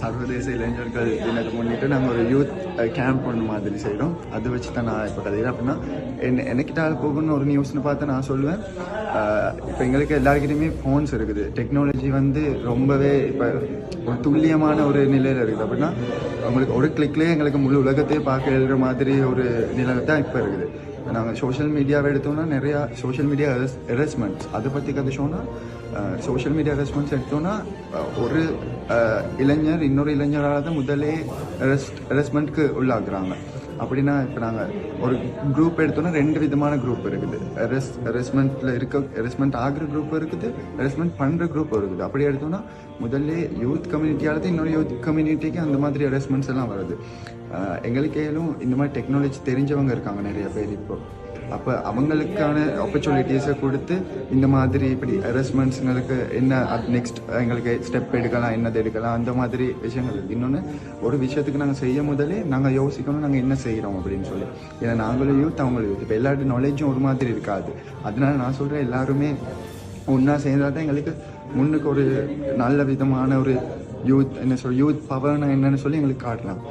சர்வதேச இளைஞர்கள் தினத்தை முன்னிட்டு நாங்கள் ஒரு யூத் கேம்ப் ஒன்று மாதிரி செய்கிறோம் அதை வச்சு தான் நான் இப்போ கதையில் அப்படின்னா என் எனக்கிட்டால் போகணும்னு ஒரு நியூஸ்னு பார்த்து நான் சொல்லுவேன். இப்போ எங்களுக்கு எல்லாருக்கிட்டையுமே ஃபோன்ஸ் இருக்குது. டெக்னாலஜி வந்து ரொம்பவே இப்போ ஒரு துல்லியமான ஒரு நிலையில் இருக்குது. அப்படின்னா உங்களுக்கு ஒரு கிளிக்லேயே எங்களுக்கு முழு உலகத்தையே பார்க்க எழுதுற மாதிரி ஒரு நிலை தான் இப்போ இருக்குது. நாங்கள் சோஷியல் மீடியாவை எடுத்தோம்னா நிறையா சோஷியல் மீடியா ஹெரஸ்மெண்ட்ஸ் அதை பற்றி கதைச்சோன்னா சோஷியல் மீடியா ஹெரஸ்மெண்ட்ஸ் எடுத்தோன்னா ஒரு இளைஞர் இன்னொரு இளைஞரால் தான் முதலே ஹெரஸ்மெண்ட்க்கு உள்ளாக்குறாங்க. அப்படின்னா இப்போ நாங்கள் ஒரு குரூப் எடுத்தோன்னா ரெண்டு விதமான குரூப் இருக்குது. ரெஸ் ரெஸ்மெண்ட்டில் இருக்க ரெஸ்மெண்ட் ஆகிற குரூப் இருக்குது ரெஸ்மெண்ட் பண்ணுற குரூப் இருக்குது. அப்படி எடுத்தோன்னா முதல்ல யூத் கம்யூனிட்டியாலது இன்னொரு யூத் கம்யூனிட்டிக்கு அந்த மாதிரி ரெஸ்மெண்ட்ஸ் எல்லாம் வருது. எங்களுக்கேலும் இந்த மாதிரி டெக்னாலஜி தெரிஞ்சவங்க இருக்காங்க நிறைய பேர் இப்போது அப்போ அவங்களுக்கான ஆப்பர்ச்சுனிட்டிஸை கொடுத்து இந்த மாதிரி இப்படி அரேஸ்மெண்ட்ஸுங்களுக்கு என்ன நெக்ஸ்ட் எங்களுக்கு ஸ்டெப் எடுக்கலாம் என்னது எடுக்கலாம் அந்த மாதிரி விஷயங்கள். இன்னொன்று ஒரு விஷயத்துக்கு நாங்கள் செய்ய முதலே நாங்கள் யோசிக்கணும் நாங்கள் என்ன செய்கிறோம் அப்படின்னு சொல்லி. ஏன்னா நாங்களும் யூத் அவங்களும் யூத் இப்போ எல்லாருடைய நாலேஜும் ஒரு மாதிரி இருக்காது. அதனால நான் சொல்கிறேன் எல்லாருமே ஒன்றா சேர்ந்தால் தான் எங்களுக்கு முன்னுக்கு ஒரு நல்ல விதமான ஒரு யூத் என்ன சொல் யூத் பவர்னா என்னன்னு சொல்லி எங்களுக்கு காட்டலாம்.